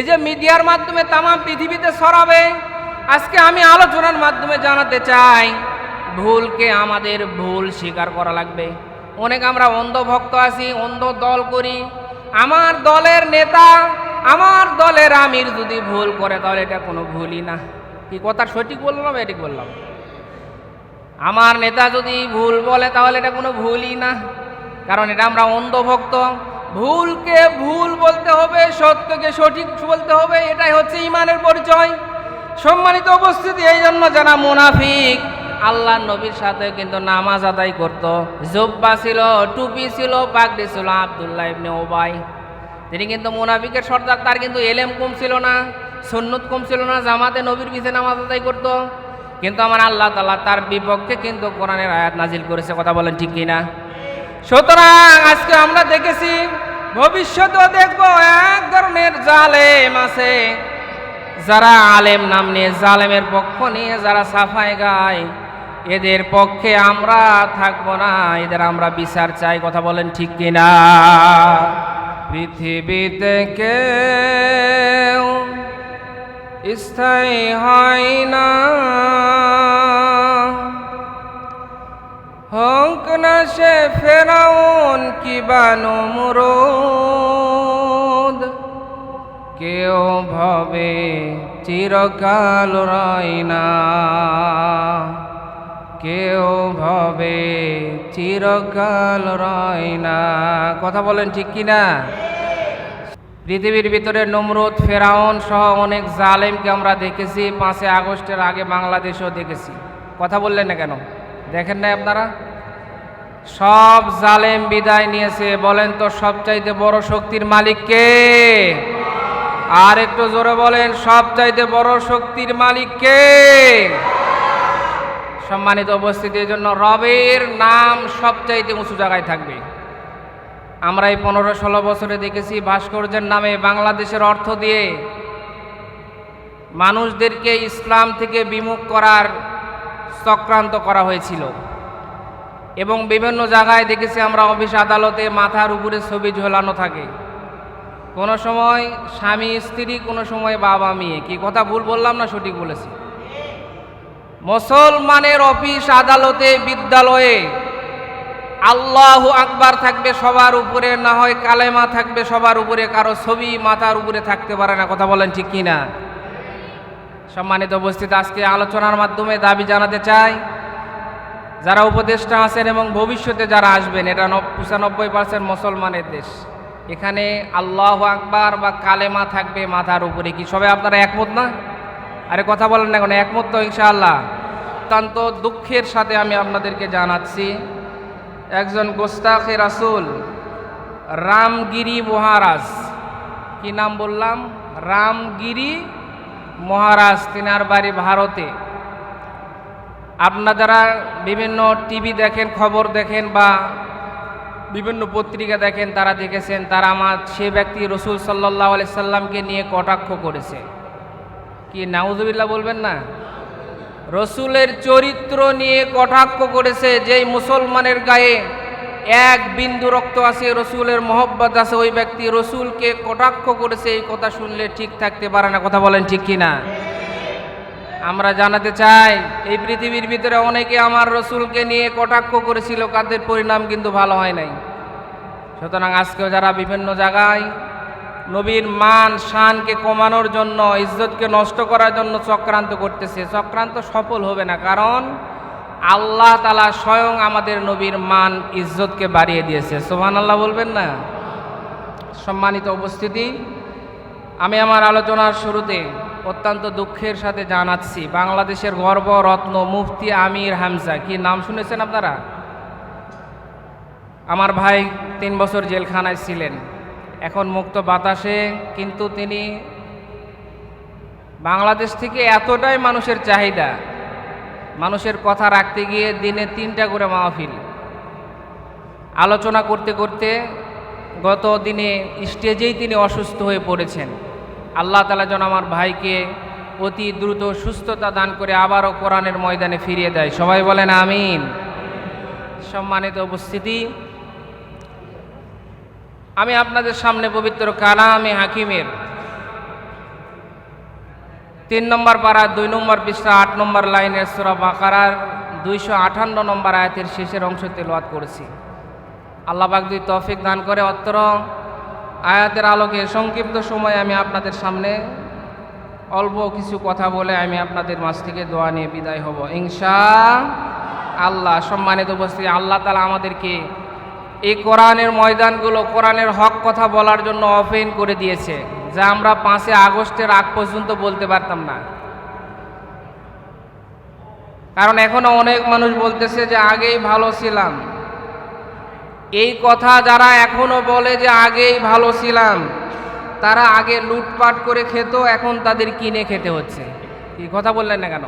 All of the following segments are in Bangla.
এই যে মিডিয়ার মাধ্যমে তাম পৃথিবীতে সরাবে আজকে আমি আলোচনার মাধ্যমে জানাতে চাই, ভুলকে আমাদের ভুল স্বীকার করা লাগবে। অনেক আমরা অন্ধভক্ত আছি, অন্ধ দল করি। আমার দলের নেতা, আমার দলের আমির যদি ভুল করে, তাহলে এটা কোনো ভুলই না। কি কথা সঠিক বললাম এটিক বললাম। আমার নেতা যদি ভুল বলে, তাহলে এটা কোনো ভুলই না। কারণ এটা আমরা অন্ধভক্ত। ভুলকে ভুল বলতে হবে, সত্যকে সঠিক বলতে হবে, এটাই হচ্ছে ইমানের পরিচয়। সম্মানিত উপস্থিতি এই জন্য যারা মুনাফিক আল্লাহ নবীর সাথে কিন্তু নামাজ আদায় করত। জব্বা ছিল, টুপি ছিল, পাগড়ি ছিল, আবদুল্লাহ ইবনে ওবাই তিনি কিন্তু মুনাফিকের সর্দার, তার কিন্তু এলেম কম ছিল না, সুন্নত কম ছিল না, জামাতে নবীর পিছে নামাজ আদায় করতো। কিন্তু আমার আল্লাহ তালা তার বিপক্ষে কিন্তু কোরআনের আয়াত নাজিল করেছে, কথা বলেন ঠিক কিনা? সুতরাং আজকে আমরা দেখেছি ভবিষ্যতেও দেখব এক ধরনের জালেম আছে। যারা আলেম নাম নিয়ে জালেমের পক্ষ নিয়ে যারা সাফাই গায়, এদের পক্ষে আমরা থাকব না, এদের আমরা বিচার চাই। কথা বলেন ঠিক কিনা? পৃথিবীতে কেউ স্থায়ী হয় না। হক না সে ফেরাউন কি বানুমরোদ কেউ ভবে চিরকাল রয় না। কেউ ভবে চিরকাল রয় না। কথা বলেন ঠিক কিনা পৃথিবীর ভিতরে নমরুদ, ফেরাউন সহ অনেক জালেমকে আমরা দেখেছি, পাঁচই আগস্টের আগে বাংলাদেশেও দেখেছি। কথা বললেন না কেন? দেখেন নাই আপনারা? সব জালেম বিদায় নিয়েছে। বলেন তো সবচাইতে বড় শক্তির মালিক কে? আর একটু জোরে বলেন, সবচাইতে বড় শক্তির মালিক কে? সম্মানিত উপস্থিতির জন্য রবের নাম সবচাইতে উঁচু জায়গায় থাকবে। আমরা এই পনেরো ষোলো বছরে দেখেছি ভাস্কর্যের নামে বাংলাদেশের অর্থ দিয়ে মানুষদেরকে ইসলাম থেকে বিমুখ করার চক্রান্ত করা হয়েছিল। এবং বিভিন্ন জায়গায় দেখেছি আমরা অফিস আদালতে মাথার উপরে ছবি ঝোলানো থাকে। কোনো সময় স্বামী, স্ত্রী, কোনো সময় বাবা, মেয়ে। কি কথা ভুল বললাম না সঠিক বলেছি? মুসলমানের অফিস আদালতে, বিদ্যালয়ে আল্লাহ আকবার থাকবে সবার উপরে, না হয় কালেমা থাকবে সবার উপরে, কারও ছবি মাথার উপরে থাকতে পারে না। কথা বলেন ঠিক কিনা? সম্মানিত উপস্থিত, আজকে আলোচনার মাধ্যমে দাবি জানাতে চাই যারা উপদেষ্টা আছেন এবং ভবিষ্যতে যারা আসবেন, এটা পঁচানব্বই পার্সেন্ট মুসলমানের দেশ। এখানে আল্লাহ আকবার বা কালেমা থাকবে মাথার উপরে কি? সবাই আপনারা একমত না? আরে কথা বলেন না এখন একমত তো ইনশাআল্লাহ। অত্যন্ত দুঃখের সাথে আমি আপনাদেরকে জানাচ্ছি, একজন গোস্তাখে রাসুল, রামগিরি মহারাজ। কি নাম বললাম? রামগিরি মহারাজ, তিনার বাড়ি ভারতে। আপনারা যারা বিভিন্ন টিভি দেখেন, খবর দেখেন বা বিভিন্ন পত্রিকা দেখেন, তারা দেখেছেন, তারা আমার সে ব্যক্তি রসুল সাল্লাহ আলি সাল্লামকে নিয়ে কটাক্ষ করেছে। কি, নাউজুবিল্লাহ বলবেন না? রসুলের চরিত্র নিয়ে কটাক্ষ করেছে, যেই মুসলমানের গায়ে এক বিন্দু রক্ত আছে, রসুলের মহব্বত আছে, ওই ব্যক্তি রসুলকে কটাক্ষ করেছে, এই কথা শুনলে ঠিক থাকতে পারে না, কথা বলেন ঠিক কিনা? আমরা জানাতে চাই, এই পৃথিবীর ভিতরে অনেকে আমার রসুলকে নিয়ে কটাক্ষ করেছিল, কাদের পরিণাম কিন্তু ভালো হয় নাই। সুতরাং আজকেও যারা বিভিন্ন জায়গায় নবীর মান, শানকে কমানোর জন্য, ইজ্জতকে নষ্ট করার জন্য চক্রান্ত করতেছে, চক্রান্ত সফল হবে না, কারণ আল্লাহ তালা স্বয়ং আমাদের নবীর মান, ইজ্জতকে বাড়িয়ে দিয়েছে। সোহান আল্লাহ বলবেন না? সম্মানিত উপস্থিতি, আমি আমার আলোচনার শুরুতে অত্যন্ত দুঃখের সাথে জানাচ্ছি। বাংলাদেশের গর্ব রত্ন মুফতি আমির হামজা। কি নাম শুনেছেন আপনারা? আমার ভাই তিন বছর জেলখানায় ছিলেন। এখন মুক্ত বাতাসে, কিন্তু তিনি বাংলাদেশ থেকে এতটাই মানুষের চাহিদা। মানুষের কথা রাখতে গিয়ে দিনে তিনটা করে মাহফিল। আলোচনা করতে করতে গত দিনে স্টেজেই তিনি অসুস্থ হয়ে পড়েছেন। আল্লাহ তালা যেন আমার ভাইকে অতি দ্রুত সুস্থতা দান করে আবারও কোরআনের ময়দানে ফিরিয়ে দেয়। সবাই বলেন আমিন। সম্মানিত উপস্থিতি, আমি আপনাদের সামনে পবিত্র কালামে হাকিমের তিন নম্বর পাড়া দুই নম্বর পৃষ্ঠা, আট নম্বর লাইনের সুরা বাকারার দুইশো আটান্ন নম্বর আয়াতের শেষের অংশ তেলওয়াত করেছি। আল্লাহ পাক দুই তৌফিক দান করে অত্র আয়াতের আলোকে সংক্ষিপ্ত সময় আমি আপনাদের সামনে অল্প কিছু কথা বলে আমি আপনাদের মাঝ থেকে দোয়া নিয়ে বিদায় হব। ইনশা আল্লাহ, সম্মানিত উপস্থিতি, আল্লাহ তালা আমাদেরকে এই কোরআনের ময়দানগুলো, কোরআনের হক কথা বলার জন্য ওপেন করে দিয়েছে, যা আমরা পাঁচে আগস্টের আগ পর্যন্ত বলতে পারতাম না। কারণ এখনও অনেক মানুষ বলতেছে যে আগেই ভালো ছিলাম। এই কথা যারা এখনও বলে যে আগেই ভালো ছিলাম, তারা আগে লুটপাট করে খেত, এখন তাদের কিনে খেতে হচ্ছে। কি কথা বললেন না কেন?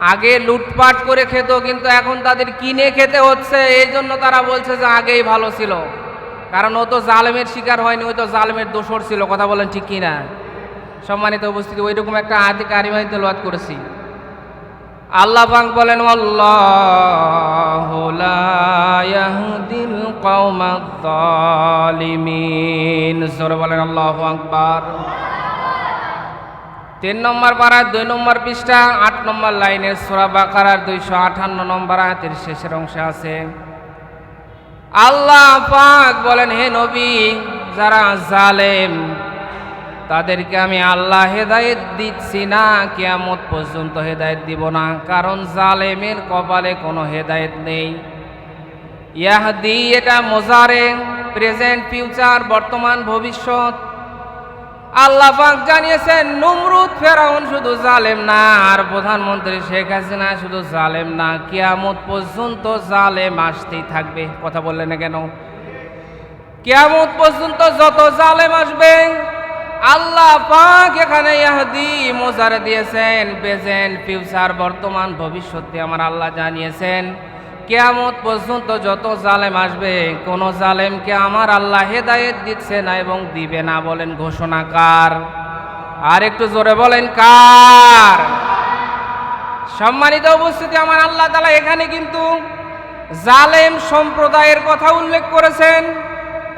আগে লুটপাট করে খেত, কিন্তু এখন তাদের কিনে খেতে হচ্ছে, এই জন্য তারা বলছে যে আগেই ভালো ছিল। কারণ ও তো জালেমের শিকার হয়নি, ওই তো জালেমের দোষর ছিল, কথা বলেন ঠিক কিনা? সম্মানিত উপস্থিতি, ওইরকম একটা আদি কারিমাই তেলওয়াত করেছি। আল্লাহ পাক বলেন বলেন, আল্লাহু আকবার। তিন নম্বর পাড়ার দুই নম্বর পৃষ্ঠা, আট নম্বর লাইনের সোরা বাকারার দুইশো আঠান্ন নম্বর আয়াতের শেষের অংশে আছে, আল্লাহ পাক বলেন, হে নবী, যারা জালেম তাদেরকে আমি আল্লাহ হেদায়েত দিচ্ছি না, কেয়ামত পর্যন্ত হেদায়েত দিব না, কারণ জালেমের কপালে কোনো হেদায়েত নেই। ইয়াহদি এটা মোজারে প্রেজেন্ট, ফিউচার, বর্তমান, ভবিষ্যৎ। আল্লাহ পাক জানিয়েছেন, নমরুদ ফেরাউন শুধু জালেম না, আর প্রধানমন্ত্রী শেখ হাসিনা শুধু জালেম না, কিয়ামত পর্যন্ত জালেম আসতেই থাকবে। কথা বললেন না কেন? কিয়ামত পর্যন্ত যত জালেম আসবে আল্লাহ পাক এখানে ইহাদি মোজারে দিয়েছেন প্রেজেন্ট ফিউচার, বর্তমান ভবিষ্যতে আমার আল্লাহ জানিয়েছেন। কেয়ামত পর্যন্ত যত জালেম আসবে, কোন জালেমকে আমার আল্লাহ হেদায়েত দিচ্ছে না এবং দিবে না বলেন ঘোষণাকার আর একটু জোরে বলেন কার? সম্মানিত উপস্থিতি, আমার আল্লাহ তালা এখানে কিন্তু জালেম সম্প্রদায়ের কথা উল্লেখ করেছেন।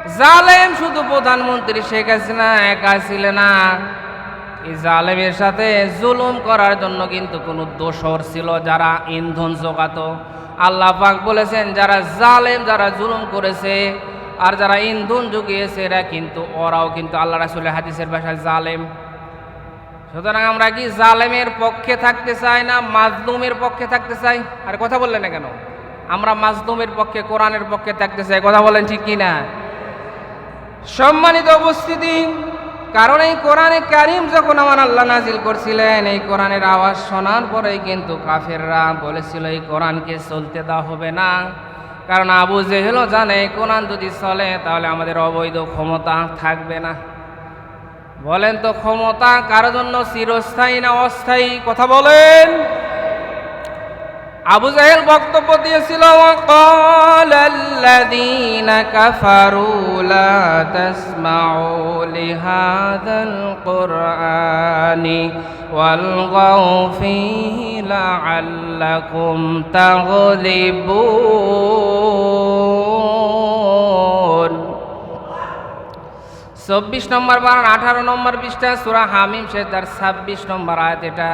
জালেম শুধু প্রধানমন্ত্রী শেখ হাসিনা একা ছিল না। এই জালেমের সাথে জুলুম করার জন্য কিন্তু কোনো দোষর ছিল, যারা ইন্ধন জোগাতো। আল্লাহ পাক বলেছেন, যারা জালেম, যারা জুলুম করেছে আর যারা ইন্ধন জুগিয়েছে, এরা কিন্তু, ওরাও কিন্তু আল্লাহ রাসুলের হাদিসের ভাষায় জালেম। সুতরাং আমরা কি জালেমের পক্ষে থাকতে চাই না মাজলুমের পক্ষে থাকতে চাই? আর কথা বললেন না কেন? আমরা মাজলুমের পক্ষে, কোরআনের পক্ষে থাকতে চাই, কথা বলেন ঠিক কিনা? সম্মানিত উপস্থিতি, কারণ এই কোরআনে কারিম যখন আমার আল্লাহ নাজিল করছিলেন, এই কোরআনের আওয়াজ শোনার পরেই কিন্তু কাফেররা বলেছিল, এই কোরআনকে চলতে দেওয়া হবে না। কারণ আবু জেহেলও জানে কোরআন যদি চলে, তাহলে আমাদের অবৈধ ক্ষমতা থাকবে না। বলেন তো, ক্ষমতা কারোর জন্য চিরস্থায়ী না অস্থায়ী? কথা বলেন। আবু জাহেল বক্তব্য দিয়েছিল وقال الذين كفروا لا تسمعوا لهذا القرآن والغوا فيه لعلكم تغلبون চব্বিশ নম্বর বারান আঠারো নম্বর পৃষ্ঠা সুরা হামিম সে তার ছাব্বিশ নম্বর আয়াত এটা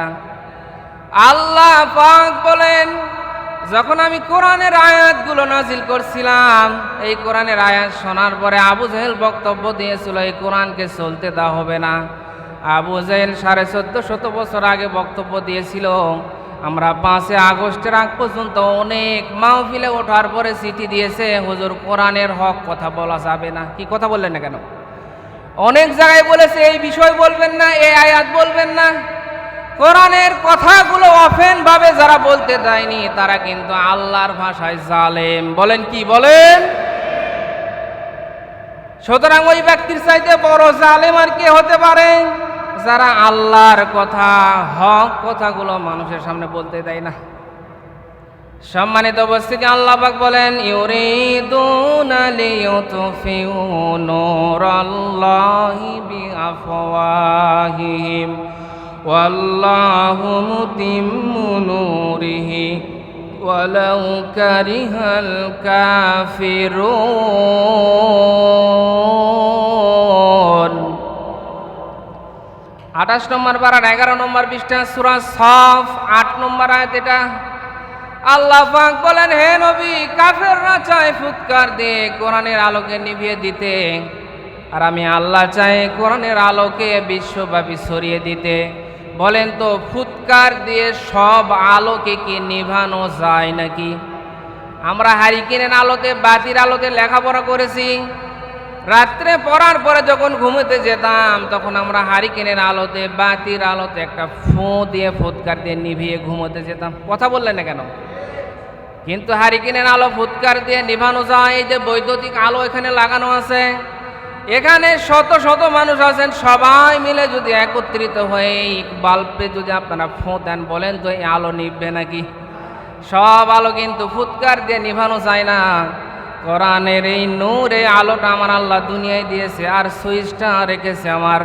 আল্লাহ পাক বলেন, যখন আমি কোরআনের আয়াতগুলো নাজিল করছিলাম, এই কোরআনের আয়াত শোনার পরে আবু জাহেল বক্তব্য দিয়েছিল, এই কোরআনকে চলতে দেওয়া হবে না। আবু জাহেল সাড়ে চোদ্দ শত বছর আগে বক্তব্য দিয়েছিল, আমরা পাঁচে আগস্টের আগ পর্যন্ত অনেক মাহফিলে ওঠার পরে চিঠি দিয়েছে, হুজুর, কোরআনের হক কথা বলা যাবে না। কি কথা বললেন না কেন? অনেক জায়গায় বলেছে, এই বিষয় বলবেন না, এই আয়াত বলবেন না। কোরআনের কথাগুলো অফেন ভাবে যারা বলতে দেয়নি, তারা কিন্তু আল্লাহর ভাষায় জালেম। বলেন কি বলেন? সুতরাং ওই ব্যক্তির চাইতে বড় জালেম আর কে হতে পারে? যারা আল্লাহর কথা, হক কথাগুলো মানুষের সামনে বলতে দেয় না। সম্মানিত উপস্থিতি, আল্লাহ পাক বলেন, ইউরিদুনা লিয়ুতফিউ নূরাল্লাহি বিআফওয়াহিহিম। ওয়াল্লাহু মুতিম্মু নূরিহি ওয়ালাউ কারিহাল কাফিরুন। আঠাশ নম্বর বারার, এগারো নম্বর পৃষ্ঠা, সুরা সফ, আট নম্বর আয়াত এটা। আল্লাহ পাক বলেন, হে নবী, কাফেররা চায় ফুৎকার দিয়ে কোরআনের আলোকে নিভিয়ে দিতে, আর আমি আল্লাহ চাই কোরআনের আলোকে বিশ্বব্যাপী ছড়িয়ে দিতে। বলেন তো, ফুৎকার দিয়ে সব আলোকে কি নিভানো যায় নাকি? আমরা হারিকেনের আলোতে বাতির আলোতে লেখাপড়া করেছি। রাত্রে পড়ার পরে যখন ঘুমোতে যেতাম, তখন আমরা হারিকেনের আলোতে, বাতির আলোতে একটা ফোঁ দিয়ে ফুৎকার দিয়ে নিভিয়ে ঘুমোতে যেতাম। কথা বললেন না কেন? কিন্তু হারিকেনের আলো ফুৎকার দিয়ে নিভানো যায়। এই যে বৈদ্যুতিক আলো এখানে লাগানো আছে। এখানে শত শত মানুষ আছেন, সবাই মিলে যদি একত্রিত হয়ে বাল্বে যদি আপনারা ফোঁ দেন বলেন তো এই আলো নিভবে নাকি? সব আলো কিন্তু ফুৎকার দিয়ে নিভানো যায় না। কোরআনের এই নূর আলোটা আমার আল্লাহ দুনিয়ায় দিয়েছে আর সুইচটা রেখেছে আমার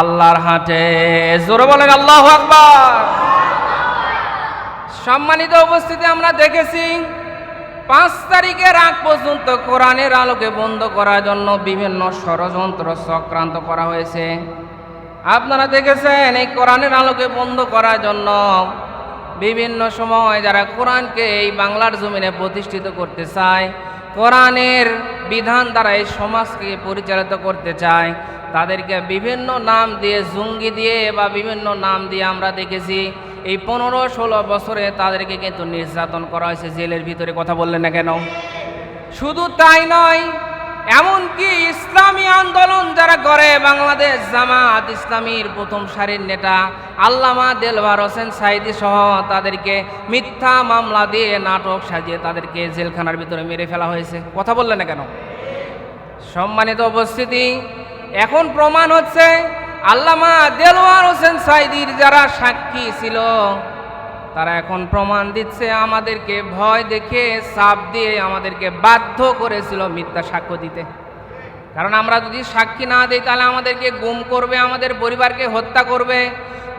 আল্লাহর হাতে। জোরে বলেন আল্লাহ আকবার। সম্মানিত উপস্থিতি আমরা দেখেছি পাঁচ তারিখের আগ পর্যন্ত কোরআনের আলোকে বন্ধ করার জন্য বিভিন্ন ষড়যন্ত্র চক্রান্ত করা হয়েছে। আপনারা দেখেছেন, এই কোরআনের আলোকে বন্ধ করার জন্য বিভিন্ন সময় যারা কোরআনকে এই বাংলার জমিনে প্রতিষ্ঠিত করতে চায়, কোরআনের বিধান দ্বারা এই সমাজকে পরিচালিত করতে চায়, তাদেরকে বিভিন্ন নাম দিয়ে জঙ্গি দিয়ে বা বিভিন্ন নাম দিয়ে আমরা দেখেছি। এই পনেরো ষোলো বছরে তাদেরকে কিন্তু নির্যাতন করা হয়েছে। জেলের ভিতরে কথা বললেন না কেন? শুধু তাই নয়, এমনকি ইসলামী আন্দোলন যারা করে, বাংলাদেশ জামাত ইসলামীর প্রথম সারির নেতা আল্লামা দেলবার হোসেন সাইদি সহ তাদেরকে মিথ্যা মামলা দিয়ে নাটক সাজিয়ে তাদেরকে জেলখানার ভিতরে মেরে ফেলা হয়েছে। কথা বললেন না কেন? সম্মানিত উপস্থিতি, এখন প্রমাণ হচ্ছে আল্লামা দেলোয়ার হোসেন সাইদির যারা সাক্ষী ছিল, তারা এখন প্রমাণ দিচ্ছে, আমাদেরকে ভয় দেখে চাপ দিয়ে আমাদেরকে বাধ্য করেছিল মিথ্যা সাক্ষ্য দিতে। কারণ আমরা যদি সাক্ষী না দিই, তাহলে আমাদেরকে গুম করবে, আমাদের পরিবারকে হত্যা করবে।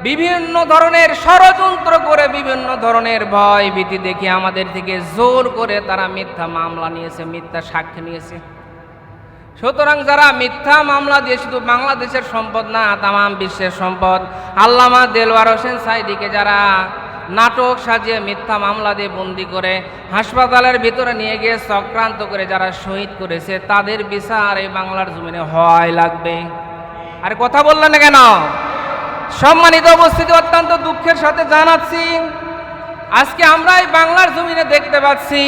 বিভিন্ন ধরনের ষড়যন্ত্র করে, বিভিন্ন ধরনের ভয় ভীতি দেখে আমাদের থেকে জোর করে তারা মিথ্যা মামলা নিয়েছে, মিথ্যা সাক্ষী নিয়েছে। সুতরাং যারা মিথ্যা মামলা দিয়ে শুধু বাংলাদেশের সম্পদ না, তামাম বিশ্বের সম্পদ, আল্লামা দেলওয়ার হোসেন সাইদিকে যারা নাটক সাজিয়ে মিথ্যা মামলা দিয়ে বন্দি করে হাসপাতালের ভিতরে নিয়ে গিয়ে চক্রান্ত করে যারা শহীদ করেছে, তাদের বিচার এই বাংলার জমিনে হয় লাগবে। আর কথা বললেন না কেন? সম্মানিত উপস্থিতি অত্যন্ত দুঃখের সাথে জানাচ্ছি, আজকে আমরা এই বাংলার জমিনে দেখতে পাচ্ছি,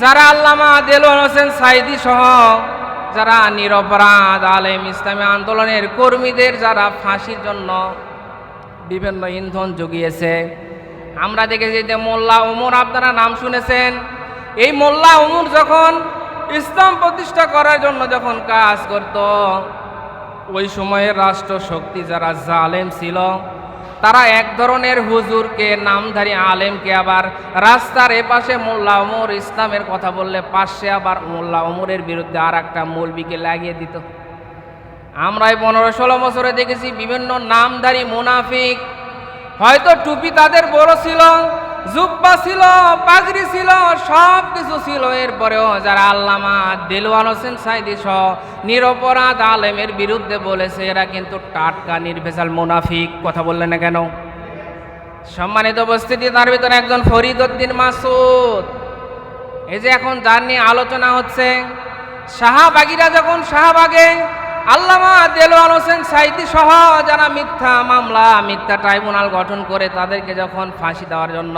যারা আল্লামা দেলোয়ার হোসেন সাইদি সহ যারা নিরপরাধ, আলেম, ইসলামী আন্দোলনের কর্মীদের যারা ফাঁসির জন্য বিভিন্ন ইন্ধন জুগিয়েছে। আমরা দেখেছি যে মোল্লা উমর আপনারা নাম শুনেছেন। এই মোল্লা উমর যখন ইসলাম প্রতিষ্ঠা করার জন্য যখন কাজ করত, ওই সময়ের রাষ্ট্র শক্তি যারা জালেম ছিল তারা এক ধরনের হুজুরকে, নামধারী আলেমকে আবার রাস্তার এপাশে মোল্লা ওমর ইসলামের কথা বললে পাশে আবার মোল্লা ওমরের বিরুদ্ধে আর একটা মৌলবিকে লাগিয়ে দিত। আমরা এই পনেরো ষোলো বছরে দেখেছি বিভিন্ন নামধারী মুনাফিক, হয়তো টুপি তাদের বড় ছিল জুব্বা ছিল, পাগড়ি ছিল, সব কিছু ছিল। এরপরেও যারা আল্লামা দেলওয়ান হোসেন সাইদি সহ নিরপরাধ আলেমের বিরুদ্ধে বলেছে, এরা কিন্তু টাটকা, নির্ভেজাল মুনাফিক, কথা বললেন না কেন? সম্মানিত উপস্থিতি, তার ভিতরে একজন ফরিদ উদ্দিন মাসুদ। এই যে এখন যার নিয়ে আলোচনা হচ্ছে শাহবাগিরা যখন শাহবাগে আল্লামা দেলোয়ার হোসেন সাইদি সহ যারা মিথ্যা মামলা, মিথ্যা ট্রাইব্যুনাল গঠন করে তাদেরকে যখন ফাঁসি দেওয়ার জন্য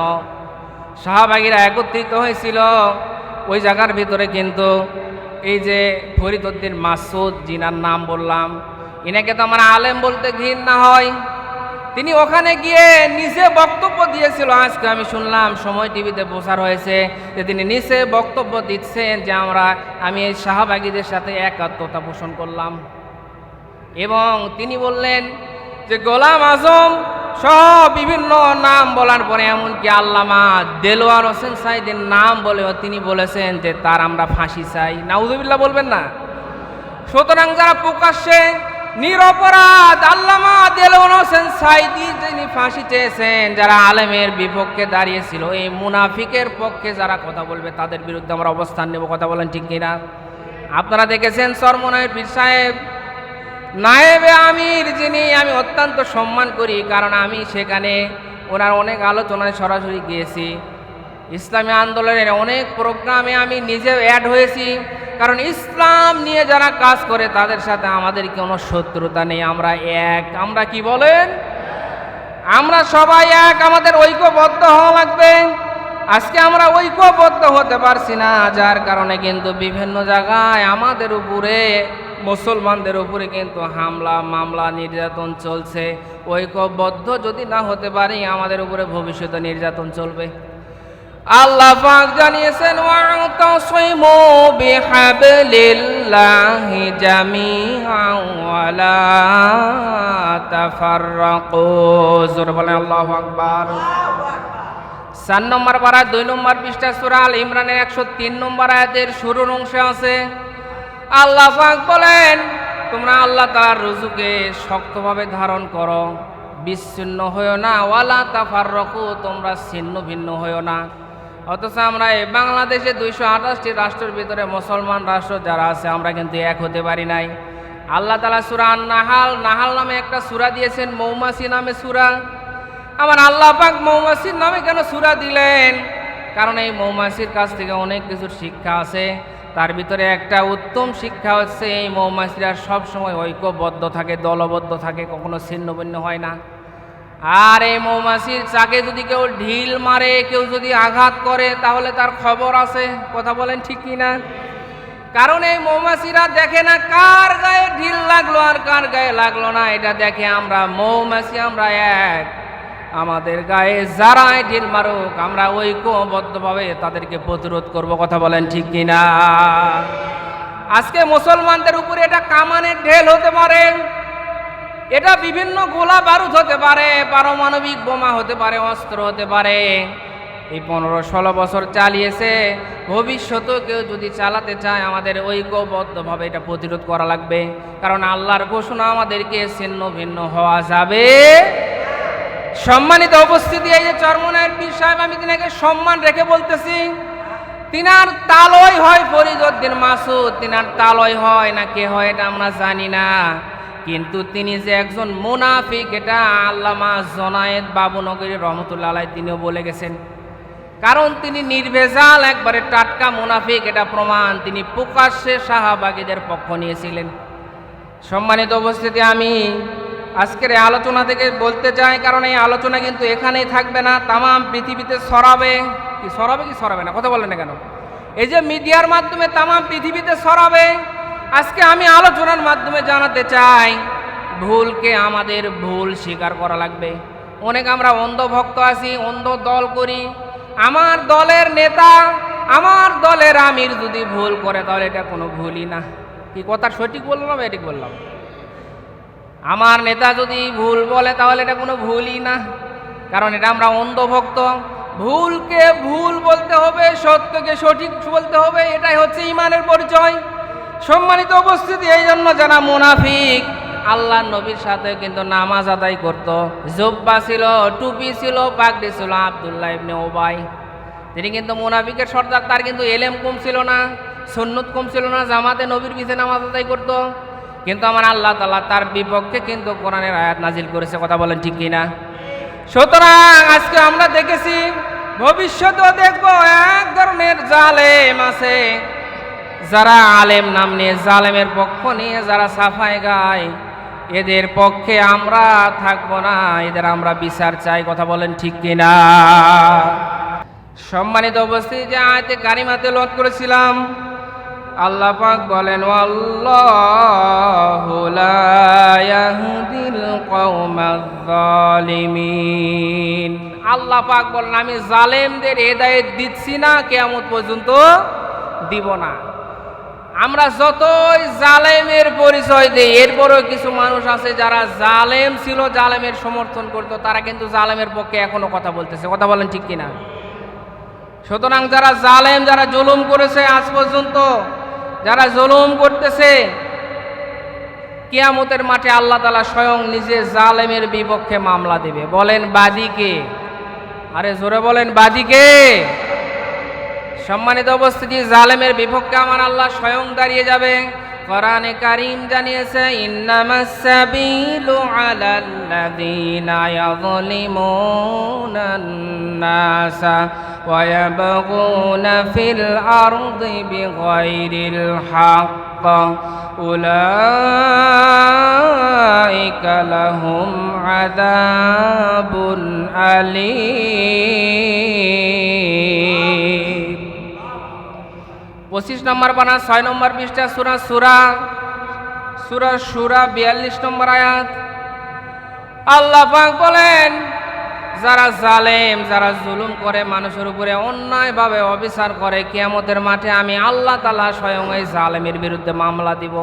শাহবাগিরা একত্রিত হয়েছিল, ওই জায়গার ভিতরে কিন্তু এই যে ফরিদুদ্দিন মাসুদ জিনার নাম বললাম, ইনাকে তো আমার আলেম বলতে ঘিন না হয়। তিনি ওখানে গিয়ে নিজে বক্তব্য দিয়েছিল, আজকে আমি শুনলাম সময় টিভিতে প্রচার হয়েছে যে তিনি নিজে বক্তব্য দিচ্ছেন যে আমরা, আমি এই শাহবাগীদের সাথে একাত্মতা পোষণ করলাম। এবং তিনি বললেন যে, গোলাম আজম সব বিভিন্ন নাম বলার পরে এমনকি আল্লামা দেলোয়ার হোসেন সাইদের নাম বলেও তিনি বলেছেন যে, তার আমরা ফাঁসি চাই। নাউজুবিল্লাহ বলবেন না। সুতরাং যারা প্রকাশ্যে নিরপরাধ আল্লামা দেলোয়ার হোসেন সাইদি যিনি ফাঁসি চেয়েছেন, যারা আলেমের বিপক্ষে দাঁড়িয়েছিল, এই মুনাফিকের পক্ষে যারা কথা বলবে, তাদের বিরুদ্ধে আমরা অবস্থান নেব, কথা বলেন ঠিক কিনা? আপনারা দেখেছেন সরমনায় পীর সাহেব নায়েবে আমির যিনি, আমি অত্যন্ত সম্মান করি, কারণ আমি সেখানে ওনার অনেক আলোচনায় সরাসরি গিয়েছি। ইসলামী আন্দোলনের অনেক প্রোগ্রামে আমি নিজেও অ্যাড হয়েছি, কারণ ইসলাম নিয়ে যারা কাজ করে, তাদের সাথে আমাদের কোনো শত্রুতা নেই। আমরা এক, আমরা কি বলেন? আমরা সবাই এক, আমাদের ঐক্যবদ্ধ হওয়া লাগবে। আজকে আমরা ঐক্যবদ্ধ হতে পারছি না, যার কারণে কিন্তু বিভিন্ন জায়গায় আমাদের উপরে মুসলমানদের উপরে কিন্তু হামলা, মামলা, নির্যাতন চলছে। ঐক্যবদ্ধ যদি না হতে পারি, আমাদের উপরে ভবিষ্যতে নির্যাতন চলবে। আল্লাহ পাক জানিয়েছেন ওয়াতাসিমু বিহাবলিল্লাহি জামিআন ওয়া লা তাফাররাকু। জোরে বলেন, আল্লাহু আকবার। চার নম্বর পারা, দুই নম্বর পৃষ্ঠা সূরা ইমরানের একশো তিন নম্বর আয়াতের শুরুর অংশে আছে আল্লাহ পাক বলেন, তোমরা আল্লাহ তার রুজুকে শক্তভাবে ধারণ করো, বিচ্ছিন্ন হইও না, ওয়ালা তাফার রকু তোমরা ছিন্ন ভিন্ন হইও না। অথচ আমরা এই বাংলাদেশে দুইশো আঠাশটি রাষ্ট্রের ভিতরে মুসলমান রাষ্ট্র যারা আছে, আমরা কিন্তু এক হতে পারি নাই। আল্লাহ তালা সুরা নাহাল নাহাল নামে একটা সুরা দিয়েছেন, মৌমাছি নামে সুরা। আমার আল্লাহ পাক মৌমাছির নামে কেন সুরা দিলেন? কারণ এই মৌমাছির কাছ থেকে অনেক কিছুর শিক্ষা আছে। তার ভিতরে একটা উত্তম শিক্ষা হচ্ছে এই মৌমাছিরা সবসময় ঐক্যবদ্ধ থাকে, দলবদ্ধ থাকে, কখনো ছিন্ন ভিন্ন হয় না। আর এই মৌমাছির চাকে যদি কেউ ঢিল মারে, কেউ যদি আঘাত করে, তাহলে তার খবর আছে। কথা বলেন ঠিক কি না? কারণ এই মৌমাছিরা দেখে না কার গায়ে ঢিল লাগল আর কার গায়ে লাগল না। এটা দেখে আমরা মৌমাছি, আমরা এক। আমাদের গায়ে যারা ঢিল মারুক, আমরা ঐক্যবদ্ধভাবে তাদেরকে প্রতিরোধ করব, কথা বলেন ঠিক কিনা? আজকে মুসলমানদের উপরে এটা কামানের ঢেল হতে পারে, এটা বিভিন্ন গোলা বারুদ হতে পারে, পারমাণবিক বোমা হতে পারে, অস্ত্র হতে পারে। এই পনেরো ষোলো বছর চালিয়েছে, ভবিষ্যতেও কেউ যদি চালাতে চায়, আমাদের ঐক্যবদ্ধভাবে এটা প্রতিরোধ করা লাগবে। কারণ আল্লাহর ঘোষণা আমাদেরকে ছিন্ন ভিন্ন হওয়া যাবে। সম্মানিত উপস্থিতি, এই যে চরমনায়ের পীর সাহেব, আমি তিনাকে সম্মান রেখে বলতেছি, তিনার তালয় হয় ফরিদুদ্দিন মাসুদ, তিনার তালয় হয় না কে হয় এটা আমরা জানি না। কিন্তু তিনি যে একজন মুনাফিক, এটা আল্লামা জনায়েদ বাবুনগরী রহমতুল্লাহ তিনিও বলে গেছেন। কারণ তিনি নির্ভেজাল, একবারে টাটকা মুনাফিক, এটা প্রমাণ। তিনি প্রকাশ্যে শাহবাগীদের পক্ষ নিয়েছিলেন। সম্মানিত উপস্থিতি, আমি আজকের এই আলোচনা থেকে বলতে চাই, কারণ এই আলোচনা কিন্তু এখানেই থাকবে না, তামাম পৃথিবীতে সরাবে। কি সরাবে কি সরাবে না? কথা বলেন না কেন? এই যে মিডিয়ার মাধ্যমে তামাম পৃথিবীতে সরাবে, আজকে আমি আলোচনার মাধ্যমে জানাতে চাই, ভুলকে আমাদের ভুল স্বীকার করা লাগবে। অনেক আমরা অন্ধভক্ত আছি, অন্ধ দল করি। আমার দলের নেতা, আমার দলের আমির যদি ভুল করে, তাহলে এটা কোনো ভুলই না। কি কথা সঠিক বললাম এটিক বললাম? আমার নেতা যদি ভুল বলে, তাহলে এটা কোনো ভুলই না। কারণ এটা আমরা অন্ধভক্ত। ভুলকে ভুল বলতে হবে, সত্যকে সঠিক বলতে হবে, এটাই হচ্ছে ইমানের পরিচয়। সম্মানিত উপস্থিতি, এই জন্য যারা মুনাফিক আল্লাহ নবীর সাথে কিন্তু নামাজ আদায় করত। জোব্বা ছিল, টুপি ছিল, পাগড়ি ছিল, আবদুল্লাহ ইবনে ওবাই তিনি কিন্তু মুনাফিকের সর্দার, তার কিন্তু এলেম কম ছিল না সন্ন্যত কম ছিল না, জামাতে নবীর পিছে নামাজ আদায় করতো। কিন্তু আমার আল্লাহ তালা তার বিপক্ষে কিন্তু কোরআনের আয়াত নাজিল করেছে, কথা বলেন ঠিক কিনা? সুতরাং আজকে আমরা দেখেছি, ভবিষ্যতেও দেখব এক ধরনের জালেম আছে, যারা আলেম নাম নিয়ে জালেমের পক্ষ নিয়ে যারা সাফাই গায়, এদের পক্ষে আমরা থাকব না, এদের আমরা বিচার চাই, কথা বলেন ঠিক কিনা? সম্মানিত উপস্থিতি, যে আয়তে গাড়ি মাতে লোড করেছিলাম আল্লাহ পাক বলেন, আল্লাহু পাক বলেন, আমি জালেমদের হেদায়েত দিচ্ছি না, কিয়ামত পর্যন্ত দিব না। আমরা যতই জালেমের পরিচয় দিই, এরপরেও কিছু মানুষ আছে যারা জালেম ছিল, জালেমের সমর্থন করতো, তারা কিন্তু জালেমের পক্ষে এখনও কথা বলতেছে। কথা বলেন ঠিক কিনা? সুতরাং যারা জালেম, যারা জুলুম করেছে, আজ পর্যন্ত যারা জুলুম করতেছে, কিয়ামতের মাঠে আল্লাহ তালা স্বয়ং নিজে জালেমের বিপক্ষে মামলা দেবে। বলেন বাদীকে আরে জোরে বলেন বাদীকে সম্মানিত উপস্থিতি, জালেমের বিপক্ষে আমার আল্লাহ স্বয়ং দাঁড়িয়ে যাবে। কোরআনে কারিম জানিয়েছে, ইন্নামাস সাবিলু আলাল্লাযীনা ইয়াযলিমুনান নাসা। ইয়াবগুনা ফিল আরদি বিগাইরিল হক উলাইকা লাহুম আযাবুন আলীম পঁচিশ নম্বর বানা, ছয় নম্বর পৃষ্ঠা, সুরা সুরা সুরা সুরা, বিয়াল্লিশ নম্বর আয়াত। আল্লাহ বলেন যারা জালেম, যারা জুলুম করে, মানুষের উপরে অন্যায়ভাবে অবিচার করে, কিয়ামতের মাঠে আমি আল্লাহ তালা স্বয়ং এই জালেমের বিরুদ্ধে মামলা দিব।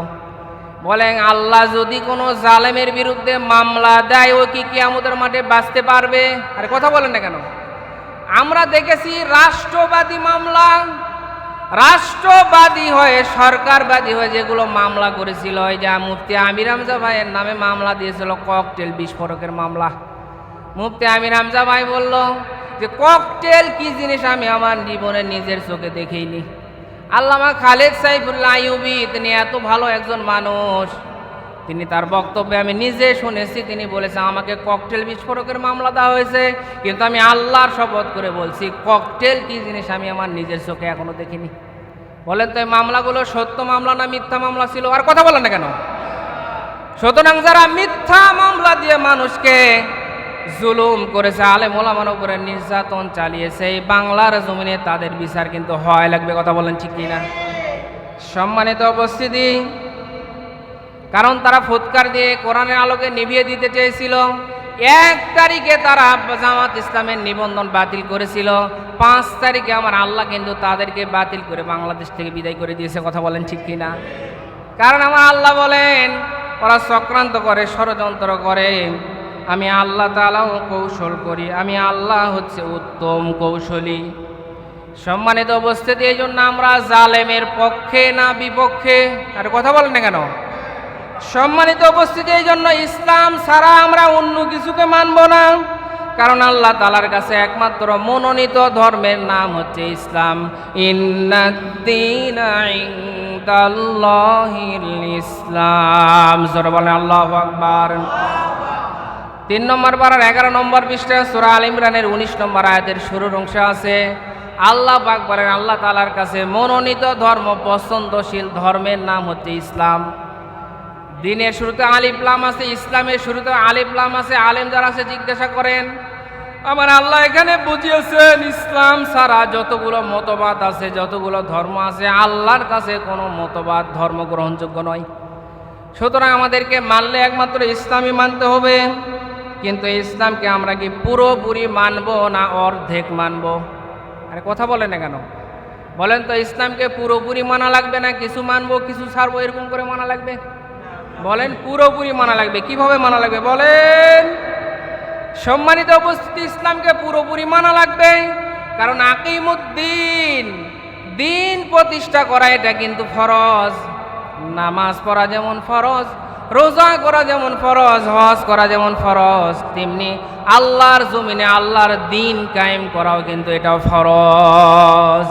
বলেন, আল্লাহ যদি কোনো জালেমের বিরুদ্ধে মামলা দেয়, ও কি কিয়ামতের মাঠে বাঁচতে পারবে? আরে কথা বলেন না কেন? আমরা দেখেছি রাষ্ট্রবাদী মামলা, রাষ্ট্রবাদী হয়ে, সরকারবাদী হয়ে যেগুলো মামলা করেছিল ওই যে মুফতি আমির হামজা ভাইয়ের নামে মামলা দিয়েছিল, ককটেল বিস্ফোরকের মামলা। মুফতি আমির হামজা ভাই বলল যে ককটেল কি জিনিস আমি আমার জীবনে নিজের চোখে দেখেইনি আল্লামা খালেদ সাইফুল্লাহ আইয়ুবি, তিনি এত ভালো একজন মানুষ। তিনি তার বক্তব্যে আমি নিজে শুনেছি, তিনি বলেছেন, আমাকে ককটেল বিস্ফোরকের মামলা দেওয়া হয়েছে, কিন্তু আমি আল্লাহর শপথ করে বলছি, ককটেল কি জিনিস আমি আমার নিজের চোখে এখনও দেখিনি। বলেন তো, এই মামলাগুলো সত্য মামলা না মিথ্যা মামলা ছিল? আর কথা বলেন না কেন? সুতরাং যারা মিথ্যা মামলা দিয়ে মানুষকে জুলুম করেছে, আলেম ওলামার উপরে নির্যাতন চালিয়েছে, এই বাংলার জমিনে তাদের বিচার কিন্তু হয় লাগবে, কথা বলেন ঠিক কিনা? সম্মানিত উপস্থিতি, কারণ তারা ফুৎকার দিয়ে কোরআনের আলোকে নিভিয়ে দিতে চেয়েছিল। এক তারিখে তারা জামাত ইসলামের নিবন্ধন বাতিল করেছিল। পাঁচ তারিখে আমার আল্লাহ কিন্তু তাদেরকে বাতিল করে বাংলাদেশ থেকে বিদায় করে দিয়েছে, কথা বলেন ঠিক কিনা? কারণ আমার আল্লাহ বলেন, ওরা চক্রান্ত করে, ষড়যন্ত্র করে। আমি আল্লাহ তালাও কৌশল করি, আমি আল্লাহ হচ্ছে উত্তম কৌশলী। সম্মানিত উপস্থিতি এই জন্য আমরা জালেমের পক্ষে না বিপক্ষে, আর কথা বলেন না কেন? সম্মানিত উপস্থিতি এই জন্য ইসলাম ছাড়া আমরা অন্য কিছুকে মানব না, কারণ আল্লাহ তালার কাছে একমাত্র মনোনীত ধর্মের নাম হচ্ছে ইসলাম। ইসলাম। জোর বলেন, আল্লাহ আকবার। তিন নম্বর বারার এগারো নম্বর পৃষ্ঠা সুরা আল ইমরানের উনিশ নম্বর আয়াতের শুরুর অংশ আছে, আল্লাহ পাক বলেন, আল্লাহ তালার কাছে মনোনীত ধর্ম, পছন্দশীল ধর্মের নাম হচ্ছে ইসলাম। দিনের শুরুতে আলিফলাম আছে, ইসলামের শুরুতে আলিফলাম আছে, আলেম যারা আছে জিজ্ঞাসা করেন, আমার আল্লাহ এখানে বুঝিয়েছেন, ইসলাম ছাড়া যতগুলো মতবাদ আছে, যতগুলো ধর্ম আছে, আল্লাহর কাছে কোনো মতবাদ ধর্ম গ্রহণযোগ্য নয়। সুতরাং আমাদেরকে মানলে একমাত্র ইসলামই মানতে হবে। কিন্তু ইসলামকে আমরা কি পুরোপুরি মানব না অর্ধেক মানব? আরে কথা বলেন না কেন? বলেন তো ইসলামকে পুরোপুরি মানা লাগবে না, কিছু মানবো, কিছু ছাড়বো, এরকম করে মানা লাগবে? বলেন পুরোপুরি মানা লাগবে, কীভাবে মানা লাগবে? বলেন, সম্মানিত উপস্থিতি, ইসলামকে পুরোপুরি মানা লাগবে, কারণ আকিমুদ্দিন, দিন প্রতিষ্ঠা করা এটা কিন্তু ফরজ, নামাজ পড়া যেমন ফরজ রোজা করা যেমন ফরজ, হজ করা যেমন ফরজ, তেমনি আল্লাহর জমিনে আল্লাহর দিন কায়েম করাও কিন্তু এটা ফরজ।